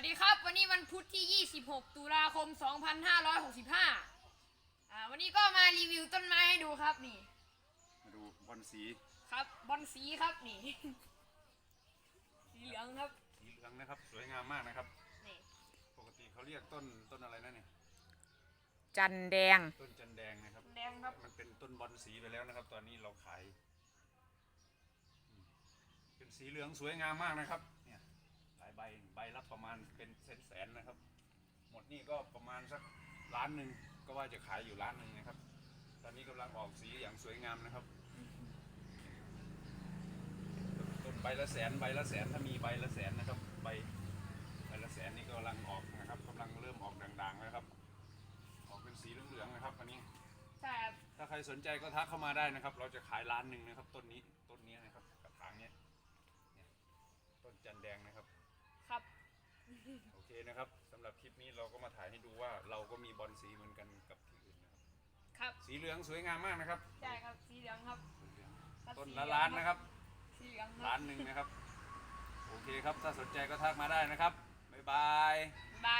วัสดีครับ วันนี้วันพุธที่ 26 ตุลาคม 2565อ่าวันนี้ก็มารีวิวต้นไม้ให้ดูครับนี่ มาดูบอลสีครับบอนสีครับนี่ สีเหลืองครับสีเหลืองนะครับ สวยงามมากนะครับ นี่ปกติเขาเรียกต้นต้นอะไรนะเนี่ยจันแดง ต้นจันแดงนะครับ แดงครับมันเป็นต้นบอลสีไปแล้วนะครับ ตอนนี้เราขายอืมเป็นสีเหลืองสวยงามมากนะครับเนี่ยหลาย ใบใบละประมาณเป็นแสนแสนๆนะครับ หมดนี่ก็ประมาณสักล้านหนึ่งก็ว่าจะขายอยู่ล้านหนึ่งนะครับ ตอนนี้กำลังออกสีอย่างสวยงามนะครับต้นใบละแสนใบละแสนถ้ามีใบละแสนนะครับ ใบใบละแสนนี่ก็กำลังออกนะครับกำลังเริ่มออกด่างๆแล้วครับ ออกเป็นสีเหลืองๆนะครับอันนี้ใช่ครับถ้าใครสนใจก็ทักเข้ามาได้นะครับ เราจะขายร้านหนึ่งนะครับ ต้นนี้ต้นนี้นะครับกระถางเนี้ยเนี่ยต้นจันแดงนะครับครับ โอเคนะครับสำหรับคลิปนี้เราก็มาถ่ายให้ดูว่าเราก็มีบอลสีเหมือนกันกับที่อื่นนะครับครับสีเหลืองสวยงามมากนะครับใช่ครับสีเหลืองครับสีเหลืองครับต้นสีละเหองล้านนะครับสีเหลืองคล้ารับนหนึ่งนะครับ โอเคครับถ้าสนใจก็ทักมาได้นะครับบ๊ายบาย บายครับ